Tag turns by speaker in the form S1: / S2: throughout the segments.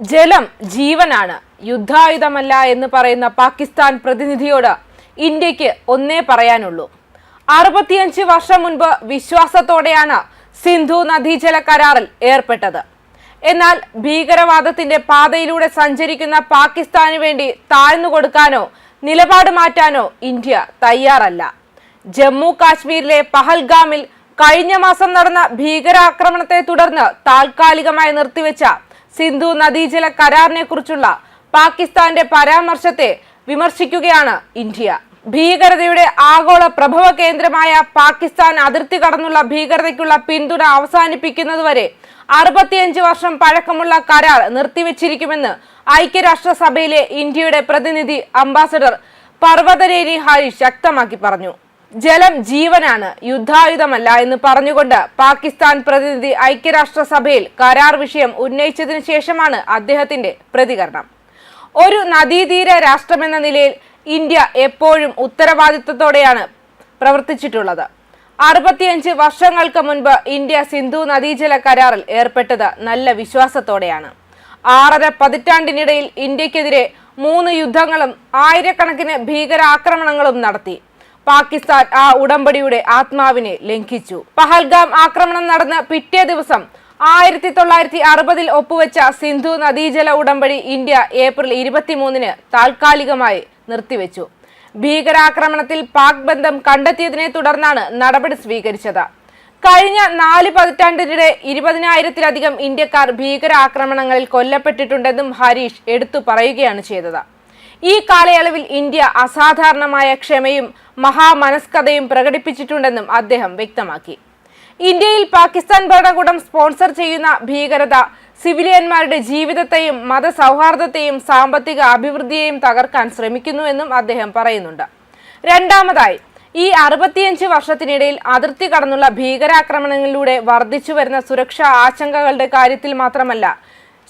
S1: ജലം ജീവനാണ്. യുദ്ധായുധമല്ല എന്ന് പറയുന്ന പാകിസ്ഥാൻ പ്രതിനിധിയോട് ഇന്ത്യയ്ക്ക് ഒന്നേ പറയാനുള്ളൂ. അറുപത്തിയഞ്ച് വർഷം മുൻപ് വിശ്വാസത്തോടെയാണ് സിന്ധു നദീജല കരാറിൽ ഏർപ്പെട്ടത്. എന്നാൽ ഭീകരവാദത്തിന്റെ പാതയിലൂടെ സഞ്ചരിക്കുന്ന പാകിസ്ഥാന് വേണ്ടി താഴ്ന്നു കൊടുക്കാനോ നിലപാട് മാറ്റാനോ ഇന്ത്യ തയ്യാറല്ല. ജമ്മു കാശ്മീരിലെ പഹൽഗാമിൽ കഴിഞ്ഞ മാസം നടന്ന ഭീകരാക്രമണത്തെ തുടർന്ന് താൽക്കാലികമായി നിർത്തിവെച്ച സിന്ധു നദീജല കരാറിനെ കുറിച്ചുള്ള പാകിസ്ഥാന്റെ പരാമർശത്തെ വിമർശിക്കുകയാണ് ഇന്ത്യ. ഭീകരതയുടെ ആഗോള പ്രഭവ കേന്ദ്രമായ പാകിസ്ഥാൻ അതിർത്തി കടന്നുള്ള ഭീകരതയ്ക്കുള്ള പിന്തുണ അവസാനിപ്പിക്കുന്നതുവരെ അറുപത്തിയഞ്ച് വർഷം പഴക്കമുള്ള കരാർ നിർത്തിവെച്ചിരിക്കുമെന്ന് ഐക്യരാഷ്ട്രസഭയിലെ ഇന്ത്യയുടെ പ്രതിനിധി അംബാസഡർ പർവതരേനി ഹരീഷ് ശക്തമാക്കി പറഞ്ഞു. ജലം ജീവനാണ് യുദ്ധായുധമല്ല എന്ന് പറഞ്ഞുകൊണ്ട് പാകിസ്ഥാൻ പ്രതിനിധി ഐക്യരാഷ്ട്രസഭയിൽ കരാർ വിഷയം ഉന്നയിച്ചതിനു ശേഷമാണ് അദ്ദേഹത്തിന്റെ പ്രതികരണം. ഒരു നദീതീര രാഷ്ട്രമെന്ന നിലയിൽ ഇന്ത്യ എപ്പോഴും ഉത്തരവാദിത്വത്തോടെയാണ് പ്രവർത്തിച്ചിട്ടുള്ളത്. അറുപത്തിയഞ്ച് വർഷങ്ങൾക്ക് മുൻപ് ഇന്ത്യ സിന്ധു നദീജല കരാറിൽ ഏർപ്പെട്ടത് നല്ല വിശ്വാസത്തോടെയാണ്. ആറര പതിറ്റാണ്ടിനിടയിൽ ഇന്ത്യക്കെതിരെ മൂന്ന് യുദ്ധങ്ങളും ആയിരക്കണക്കിന് ഭീകരാക്രമണങ്ങളും നടത്തി. പാകിസ്ഥാൻ ആ ഉടമ്പടിയുടെ ആത്മാവിനെ ലംഘിച്ചു. പഹൽഗാം ആക്രമണം നടന്ന പിറ്റേ ദിവസം ആയിരത്തി തൊള്ളായിരത്തി അറുപതിൽ ഒപ്പുവെച്ച സിന്ധു നദീജല ഉടമ്പടി ഇന്ത്യ ഏപ്രിൽ ഇരുപത്തിമൂന്നിന് താൽക്കാലികമായി നിർത്തിവെച്ചു. ഭീകരാക്രമണത്തിൽ പാക് ബന്ധം കണ്ടെത്തിയതിനെ തുടർന്നാണ് നടപടി സ്വീകരിച്ചത്. കഴിഞ്ഞ നാല് പതിറ്റാണ്ടിനിടെ ഇരുപതിനായിരത്തിലധികം ഇന്ത്യക്കാർ ഭീകരാക്രമണങ്ങളിൽ കൊല്ലപ്പെട്ടിട്ടുണ്ടെന്നും ഹരീഷ് എടുത്തു പറയുകയാണ് ചെയ്തത്. ഈ കാലയളവിൽ ഇന്ത്യ അസാധാരണമായ ക്ഷമയും മഹാമനസ്കതയും പ്രകടിപ്പിച്ചിട്ടുണ്ടെന്നും അദ്ദേഹം വ്യക്തമാക്കി. ഇന്ത്യയിൽ പാകിസ്ഥാൻ ഭരണകൂടം സ്പോൺസർ ചെയ്യുന്ന ഭീകരത സിവിലിയന്മാരുടെ ജീവിതത്തെയും മതസൗഹാർദ്ദത്തെയും സാമ്പത്തിക അഭിവൃദ്ധിയെയും തകർക്കാൻ ശ്രമിക്കുന്നുവെന്നും അദ്ദേഹം പറയുന്നുണ്ട്. രണ്ടാമതായി ഈ അറുപത്തിയഞ്ച് വർഷത്തിനിടയിൽ അതിർത്തി കടന്നുള്ള ഭീകരാക്രമണങ്ങളിലൂടെ വർദ്ധിച്ചു വരുന്ന സുരക്ഷാ ആശങ്കകളുടെ കാര്യത്തിൽ മാത്രമല്ല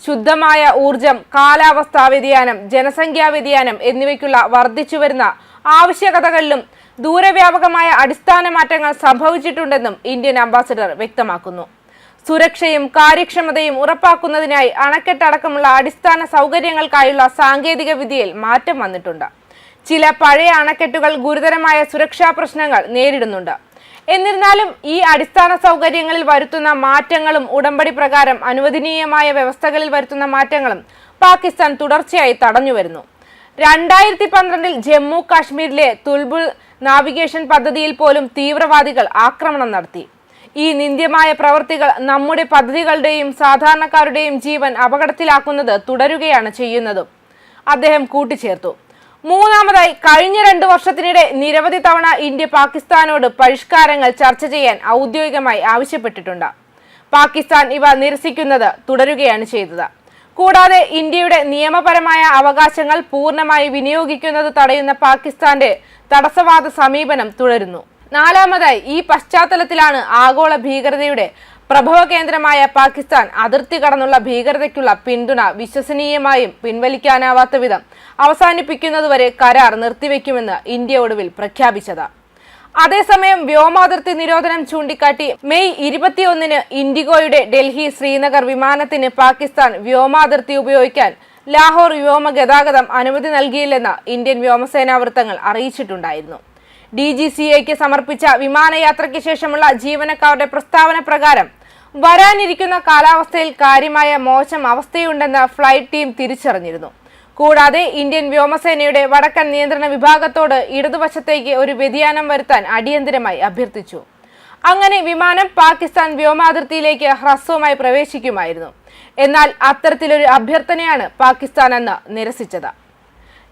S1: ശുദ്ധമായ ഊർജം കാലാവസ്ഥാ വ്യതിയാനം ജനസംഖ്യാ വ്യതിയാനം എന്നിവയ്ക്കുള്ള വർദ്ധിച്ചുവരുന്ന ആവശ്യകതകളിലും ദൂരവ്യാപകമായ അടിസ്ഥാന മാറ്റങ്ങൾ സംഭവിച്ചിട്ടുണ്ടെന്നും ഇന്ത്യൻ അംബാസിഡർ വ്യക്തമാക്കുന്നു. സുരക്ഷയും കാര്യക്ഷമതയും ഉറപ്പാക്കുന്നതിനായി അണക്കെട്ടടക്കമുള്ള അടിസ്ഥാന സൗകര്യങ്ങൾക്കായുള്ള സാങ്കേതിക വിദ്യയിൽ മാറ്റം വന്നിട്ടുണ്ട്. ചില പഴയ അണക്കെട്ടുകൾ ഗുരുതരമായ സുരക്ഷാ പ്രശ്നങ്ങൾ നേരിടുന്നുണ്ട്. എന്നിരുന്നാലും ഈ അടിസ്ഥാന സൗകര്യങ്ങളിൽ വരുത്തുന്ന മാറ്റങ്ങളും ഉടമ്പടി പ്രകാരം അനുവദനീയമായ വ്യവസ്ഥകളിൽ വരുത്തുന്ന മാറ്റങ്ങളും പാകിസ്ഥാൻ തുടർച്ചയായി തടഞ്ഞു വരുന്നു. രണ്ടായിരത്തി പന്ത്രണ്ടിൽ ജമ്മു കാശ്മീരിലെ തുൽബുൾ നാവിഗേഷൻ പദ്ധതിയിൽ പോലും തീവ്രവാദികൾ ആക്രമണം നടത്തി. ഈ നിന്ദ്യമായ പ്രവൃത്തികൾ നമ്മുടെ പദ്ധതികളുടെയും സാധാരണക്കാരുടെയും ജീവൻ അപകടത്തിലാക്കുന്നത് തുടരുകയാണ് ചെയ്യുന്നതും അദ്ദേഹം കൂട്ടിച്ചേർത്തു. മൂന്നാമതായി കഴിഞ്ഞ രണ്ടു വർഷത്തിനിടെ നിരവധി തവണ ഇന്ത്യ പാകിസ്ഥാനോട് പരിഷ്കാരങ്ങൾ ചർച്ച ചെയ്യാൻ ഔദ്യോഗികമായി ആവശ്യപ്പെട്ടിട്ടുണ്ട്. പാകിസ്ഥാൻ ഇവ നിരസിക്കുന്നത് തുടരുകയാണ് ചെയ്തത്. കൂടാതെ ഇന്ത്യയുടെ നിയമപരമായ അവകാശങ്ങൾ പൂർണമായി വിനിയോഗിക്കുന്നത് തടയുന്ന പാകിസ്ഥാന്റെ തടസ്സവാദ സമീപനം തുടരുന്നു. നാലാമതായി ഈ പശ്ചാത്തലത്തിലാണ് ആഗോള ഭീകരതയുടെ പ്രഭവ കേന്ദ്രമായ പാകിസ്ഥാൻ അതിർത്തി കടന്നുള്ള ഭീകരതയ്ക്കുള്ള പിന്തുണ വിശ്വസനീയമായും പിൻവലിക്കാനാവാത്ത വിധം അവസാനിപ്പിക്കുന്നതുവരെ കരാർ നിർത്തിവെക്കുമെന്ന് ഇന്ത്യ ഒടുവിൽ പ്രഖ്യാപിച്ചത്. അതേസമയം വ്യോമാതിർത്തി നിരോധനം ചൂണ്ടിക്കാട്ടി മെയ് ഇരുപത്തിയൊന്നിന് ഇൻഡിഗോയുടെ ഡൽഹി ശ്രീനഗർ വിമാനത്തിന് പാകിസ്ഥാൻ വ്യോമാതിർത്തി ഉപയോഗിക്കാൻ ലാഹോർ വ്യോമ ഗതാഗതം അനുമതി നൽകിയില്ലെന്ന് ഇന്ത്യൻ വ്യോമസേനാ വൃത്തങ്ങൾ അറിയിച്ചിട്ടുണ്ടായിരുന്നു. ഡി ജി സി എക്ക് സമർപ്പിച്ച വിമാനയാത്രയ്ക്ക് ശേഷമുള്ള ജീവനക്കാരുടെ പ്രസ്താവന പ്രകാരം വരാനിരിക്കുന്ന കാലാവസ്ഥയിൽ കാര്യമായ മോശം അവസ്ഥയുണ്ടെന്ന് ഫ്ലൈറ്റ് ടീം തിരിച്ചറിഞ്ഞിരുന്നു. കൂടാതെ ഇന്ത്യൻ വ്യോമസേനയുടെ വടക്കൻ നിയന്ത്രണ വിഭാഗത്തോട് ഇടതുവശത്തേക്ക് ഒരു വ്യതിയാനം വരുത്താൻ അടിയന്തരമായി അഭ്യർത്ഥിച്ചു. അങ്ങനെ വിമാനം പാകിസ്ഥാൻ വ്യോമാതിർത്തിയിലേക്ക് ഹ്രസ്വമായി പ്രവേശിക്കുമായിരുന്നു. എന്നാൽ അത്തരത്തിലൊരു അഭ്യർത്ഥനയാണ് പാകിസ്ഥാൻ അന്ന് നിരസിച്ചത്.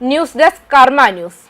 S1: News desk Karma news.